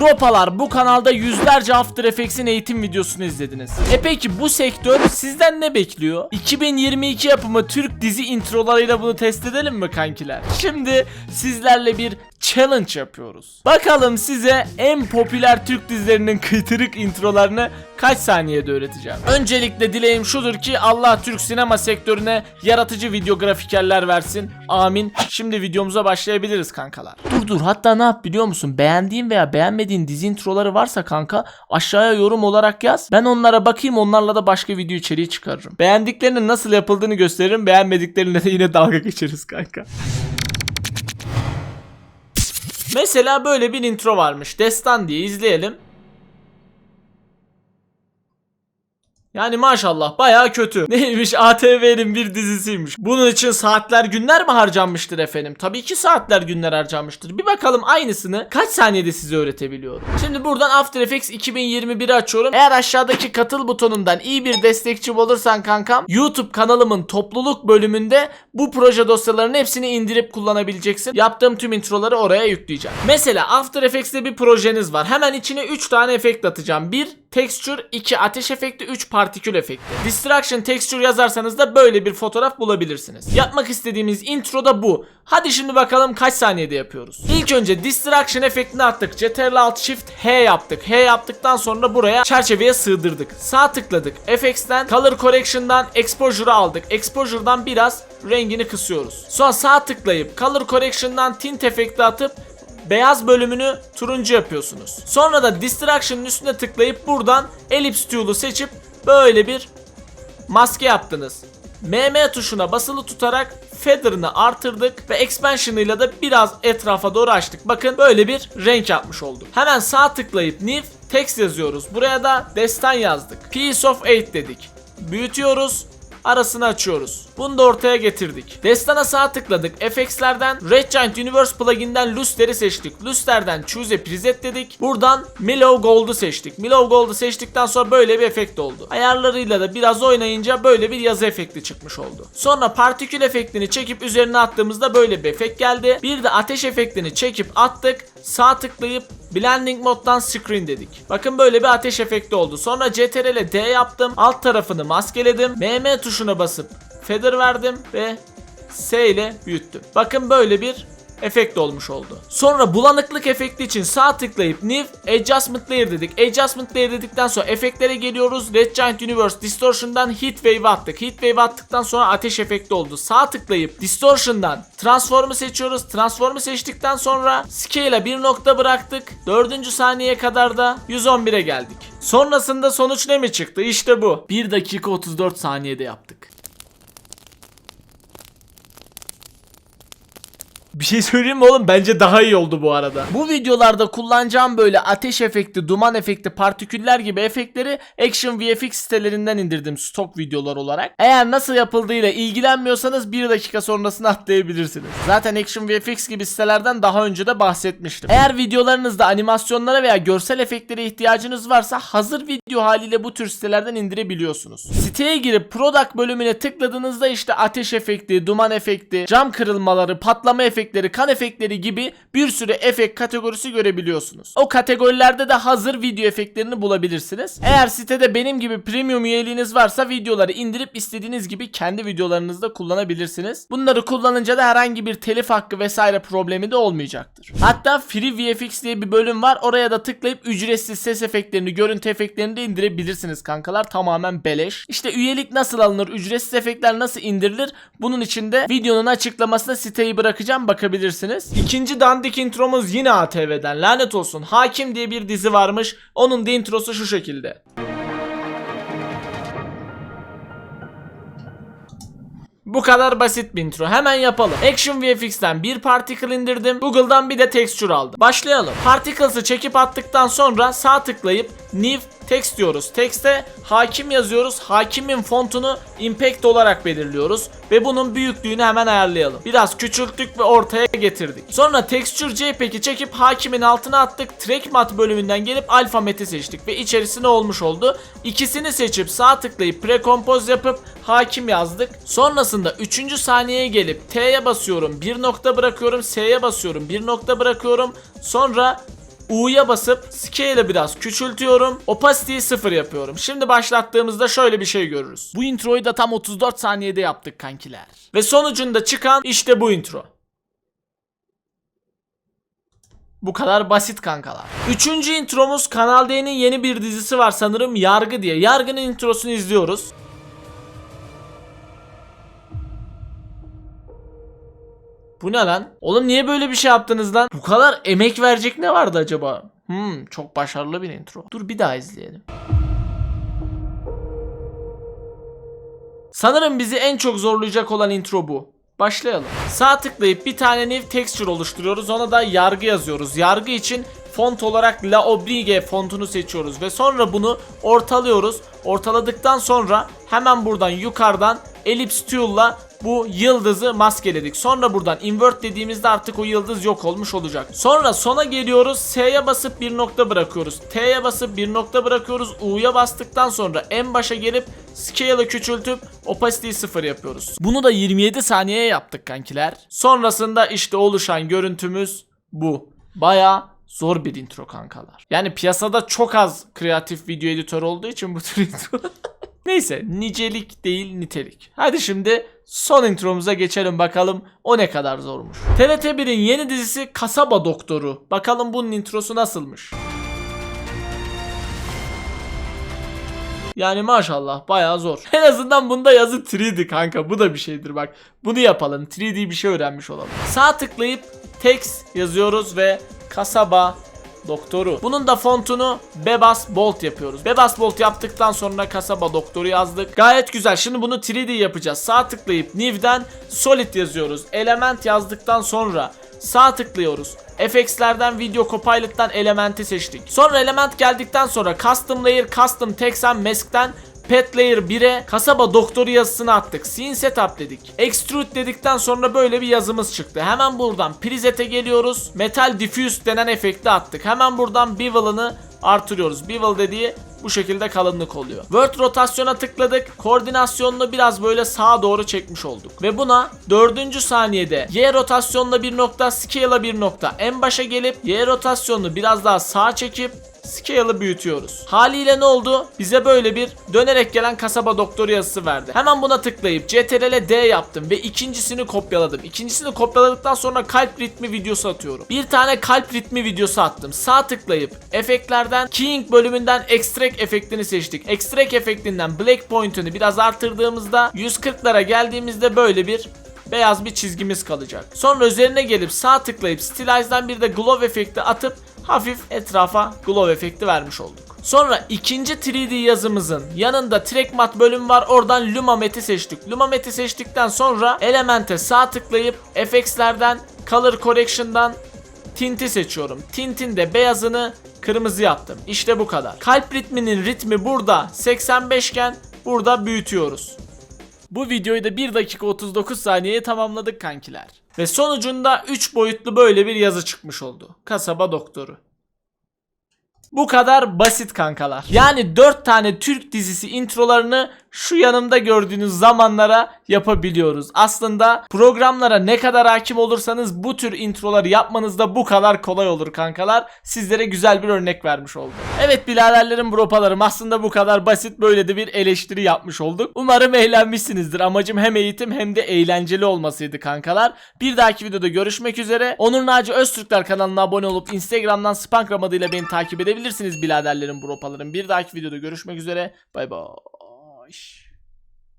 Bropalar bu kanalda yüzlerce After Effects'in eğitim videosunu izlediniz. E peki bu sektör sizden ne bekliyor? 2022 yapımı Türk dizi introlarıyla bunu test edelim mi kankiler? Şimdi sizlerle bir challenge yapıyoruz. Bakalım size en popüler Türk dizilerinin kıytırık introlarını kaç saniyede öğreteceğim. Öncelikle dileğim şudur ki Allah Türk sinema sektörüne yaratıcı video grafikerler versin. Amin. Şimdi videomuza başlayabiliriz kankalar. Dur dur hatta ne yap biliyor musun? Beğendiğin veya beğenmediğin dizi introları varsa kanka aşağıya yorum olarak yaz. Ben onlara bakayım onlarla da başka video içeriği çıkarırım. Beğendiklerinin nasıl yapıldığını gösteririm. Beğenmediklerine de yine dalga geçeriz kanka. Mesela böyle bir intro varmış. Destan diye izleyelim. Yani maşallah bayağı kötü. Neymiş ATV'nin bir dizisiymiş. Bunun için saatler günler mi harcanmıştır efendim? Tabii ki saatler günler harcanmıştır. Bir bakalım aynısını kaç saniyede size öğretebiliyorum. Şimdi buradan After Effects 2021'i açıyorum. Eğer aşağıdaki katıl butonundan iyi bir destekçim olursan kankam YouTube kanalımın topluluk bölümünde bu proje dosyalarının hepsini indirip kullanabileceksin. Yaptığım tüm introları oraya yükleyeceğim. Mesela After Effects'te bir projeniz var. Hemen içine 3 tane efekt atacağım. 1 texture, 2 ateş efekti, 3 partikül efekti. Distraction texture yazarsanız da böyle bir fotoğraf bulabilirsiniz. Yapmak istediğimiz intro da bu. Hadi şimdi bakalım kaç saniyede yapıyoruz. İlk önce distraction efektini attık. Ctrl Alt Shift H yaptık. H yaptıktan sonra buraya çerçeveye sığdırdık. Sağ tıkladık. FX'ten Color Correction'dan Exposure'ı aldık. Exposure'dan biraz rengini kısıyoruz. Sonra sağ tıklayıp Color Correction'dan tint efekti atıp beyaz bölümünü turuncu yapıyorsunuz. Sonra da Distraction'ın üstüne tıklayıp buradan Ellipse Tool'u seçip böyle bir maske yaptınız. MM tuşuna basılı tutarak feather'ını artırdık ve expansion'ıyla da biraz etrafa doğru açtık. Bakın böyle bir renk yapmış olduk. Hemen sağ tıklayıp new text yazıyoruz. Buraya da destan yazdık. Piece of 8 dedik. Büyütüyoruz arasını açıyoruz. Bunu da ortaya getirdik. Destana sağ tıkladık. FX'lerden Red Giant Universe pluginden Luster'i seçtik. Luster'den Choose a Preset dedik. Buradan Mellow Gold'u seçtik. Mellow Gold'u seçtikten sonra böyle bir efekt oldu. Ayarlarıyla da biraz oynayınca böyle bir yazı efekti çıkmış oldu. Sonra partikül efektini çekip üzerine attığımızda böyle bir efekt geldi. Bir de ateş efektini çekip attık. Sağ tıklayıp Blending moddan screen dedik. Bakın böyle bir ateş efekti oldu. Sonra CTRL D yaptım. Alt tarafını maskeledim. MM tuşuna basıp feather verdim ve S ile büyüttüm. Bakın böyle bir efekt olmuş oldu. Sonra bulanıklık efekti için sağ tıklayıp New Adjustment Layer dedik. Adjustment Layer dedikten sonra efektlere geliyoruz. Red Giant Universe Distortion'dan Heat Wave attık. Heat Wave attıktan sonra ateş efekti oldu. Sağ tıklayıp Distortion'dan Transform'u seçiyoruz. Transform'u seçtikten sonra Scale'a bir nokta bıraktık. Dördüncü saniyeye kadar da 111'e geldik. Sonrasında sonuç ne mi çıktı? İşte bu. 1 dakika 34 saniyede yaptık. Bir şey söyleyeyim mi oğlum? Bence daha iyi oldu bu arada. Bu videolarda kullanacağım böyle ateş efekti, duman efekti, partiküller gibi efektleri Action VFX sitelerinden indirdim stok videolar olarak. Eğer nasıl yapıldığıyla ilgilenmiyorsanız 1 dakika sonrasını atlayabilirsiniz. Zaten Action VFX gibi sitelerden daha önce de bahsetmiştim. Eğer videolarınızda animasyonlara veya görsel efektlere ihtiyacınız varsa hazır video haliyle bu tür sitelerden indirebiliyorsunuz. Siteye girip Product bölümüne tıkladığınızda işte ateş efekti, duman efekti, cam kırılmaları, patlama efektleri, kan efektleri gibi bir sürü efekt kategorisi görebiliyorsunuz. O kategorilerde de hazır video efektlerini bulabilirsiniz. Eğer sitede benim gibi premium üyeliğiniz varsa videoları indirip istediğiniz gibi kendi videolarınızda kullanabilirsiniz. Bunları kullanınca da herhangi bir telif hakkı vesaire problemi de olmayacaktır. Hatta Free VFX diye bir bölüm var. Oraya da tıklayıp ücretsiz ses efektlerini, görüntü efektlerini de indirebilirsiniz kankalar. Tamamen beleş. İşte üyelik nasıl alınır, ücretsiz efektler nasıl indirilir? Bunun için de videonun açıklamasına siteyi bırakacağım bakabilirsiniz. İkinci dandik intromuz yine ATV'den lanet olsun. Hakim diye bir dizi varmış. Onun da introsu şu şekilde. Bu kadar basit bir intro. Hemen yapalım. Action VFX'ten bir particle indirdim. Google'dan bir de texture aldım. Başlayalım. Particles'ı çekip attıktan sonra sağ tıklayıp New Text diyoruz. Text'e hakim yazıyoruz. Hakimin fontunu impact olarak belirliyoruz. Ve bunun büyüklüğünü hemen ayarlayalım. Biraz küçülttük ve ortaya getirdik. Sonra Texture JPEG'i çekip hakimin altına attık. Track Matte bölümünden gelip Alpha Matte seçtik. Ve içerisine olmuş oldu. İkisini seçip sağ tıklayıp Precompose yapıp hakim yazdık. Sonrasında 3. saniyeye gelip T'ye basıyorum. Bir nokta bırakıyorum. S'ye basıyorum. Bir nokta bırakıyorum. Sonra U'ya basıp scale'ı biraz küçültüyorum. Opacity'yi sıfır yapıyorum. Şimdi başlattığımızda şöyle bir şey görürüz. Bu introyu da tam 34 saniyede yaptık kankiler. Ve sonucunda çıkan işte bu intro. Bu kadar basit kankalar. Üçüncü intromuz Kanal D'nin yeni bir dizisi var sanırım Yargı diye. Yargı'nın introsunu izliyoruz. Bu ne lan? Oğlum niye böyle bir şey yaptınız lan? Bu kadar emek verecek ne vardı acaba? Hmm, çok başarılı bir intro. Dur bir daha izleyelim. Sanırım bizi en çok zorlayacak olan intro bu. Başlayalım. Sağ tıklayıp bir tane new texture oluşturuyoruz. Ona da yargı yazıyoruz. Yargı için font olarak La Oblique fontunu seçiyoruz ve sonra bunu ortalıyoruz. Ortaladıktan sonra hemen buradan yukarıdan Ellipse Tool'la bu yıldızı maskeledik. Sonra buradan invert dediğimizde artık o yıldız yok olmuş olacak. Sonra sona geliyoruz. S'ye basıp bir nokta bırakıyoruz. T'ye basıp bir nokta bırakıyoruz. U'ya bastıktan sonra en başa gelip scale'ı küçültüp opacity'yi sıfır yapıyoruz. Bunu da 27 saniyeye yaptık kankiler. Sonrasında işte oluşan görüntümüz bu. Baya zor bir intro kankalar. Yani piyasada çok az kreatif video editör olduğu için bu tür intro Neyse nicelik değil nitelik. Hadi şimdi son intromuza geçelim bakalım o ne kadar zormuş. TRT1'in yeni dizisi Kasaba Doktoru. Bakalım bunun introsu nasılmış. Yani maşallah bayağı zor. En azından bunda yazı 3D kanka bu da bir şeydir bak. Bunu yapalım 3D bir şey öğrenmiş olalım. Sağ tıklayıp text yazıyoruz ve kasaba doktoru. Bunun da fontunu Bebas Bolt yapıyoruz. Bebas Bolt yaptıktan sonra kasaba doktoru yazdık. Gayet güzel. Şimdi bunu 3D yapacağız. Sağ tıklayıp New'den Solid yazıyoruz. Element yazdıktan sonra sağ tıklıyoruz. FX'lerden Video Copilot'tan elementi seçtik. Sonra element geldikten sonra Custom Layer, Custom Text and Mask'ten Pet Layer 1'e kasaba doktoru yazısını attık. Scene Setup dedik. Extrude dedikten sonra böyle bir yazımız çıktı. Hemen buradan Preset'e geliyoruz. Metal Diffuse denen efekti attık. Hemen buradan Bevel'ını artırıyoruz. Bevel dediği bu şekilde kalınlık oluyor. Word rotasyona tıkladık. Koordinasyonunu biraz böyle sağa doğru çekmiş olduk. Ve buna dördüncü saniyede Y rotasyonla bir nokta, scale'a bir nokta. En başa gelip Y rotasyonunu biraz daha sağa çekip Scale'ı büyütüyoruz. Haliyle ne oldu? Bize böyle bir dönerek gelen kasaba doktoru yazısı verdi. Hemen buna tıklayıp CTRL D yaptım ve ikincisini kopyaladım. İkincisini kopyaladıktan sonra kalp ritmi videosu atıyorum. Bir tane kalp ritmi videosu attım. Sağ tıklayıp efektlerden Keying bölümünden Extract efektini seçtik. Extract efektinden Black Point'ını biraz artırdığımızda 140'lara geldiğimizde böyle bir beyaz bir çizgimiz kalacak. Sonra üzerine gelip sağ tıklayıp Stylize'dan bir de Glow efekti atıp hafif etrafa glow efekti vermiş olduk. Sonra ikinci 3D yazımızın yanında Track Matte bölüm var. Oradan Lumamet'i seçtik. Lumamet'i seçtikten sonra elemente sağ tıklayıp FX'lerden Color Correction'dan Tint'i seçiyorum. Tint'in de beyazını kırmızı yaptım. İşte bu kadar. Kalp ritminin ritmi burada 85 iken burada büyütüyoruz. Bu videoyu da 1 dakika 39 saniyeye tamamladık kankiler. Ve sonucunda 3 boyutlu böyle bir yazı çıkmış oldu. Kasaba doktoru. Bu kadar basit kankalar. Yani 4 tane Türk dizisi introlarını şu yanımda gördüğünüz zamanlara yapabiliyoruz. Aslında programlara ne kadar hakim olursanız bu tür introları yapmanız da bu kadar kolay olur kankalar. Sizlere güzel bir örnek vermiş oldum. Evet biraderlerim bropalarım aslında bu kadar basit böyle de bir eleştiri yapmış olduk. Umarım eğlenmişsinizdir. Amacım hem eğitim hem de eğlenceli olmasıydı kankalar. Bir dahaki videoda görüşmek üzere. Onur Naci Öztürkler kanalına abone olup Instagram'dan Spankram adıyla beni takip edebilirsiniz biraderlerim bropalarım. Bir dahaki videoda görüşmek üzere. Bay bay. Christ.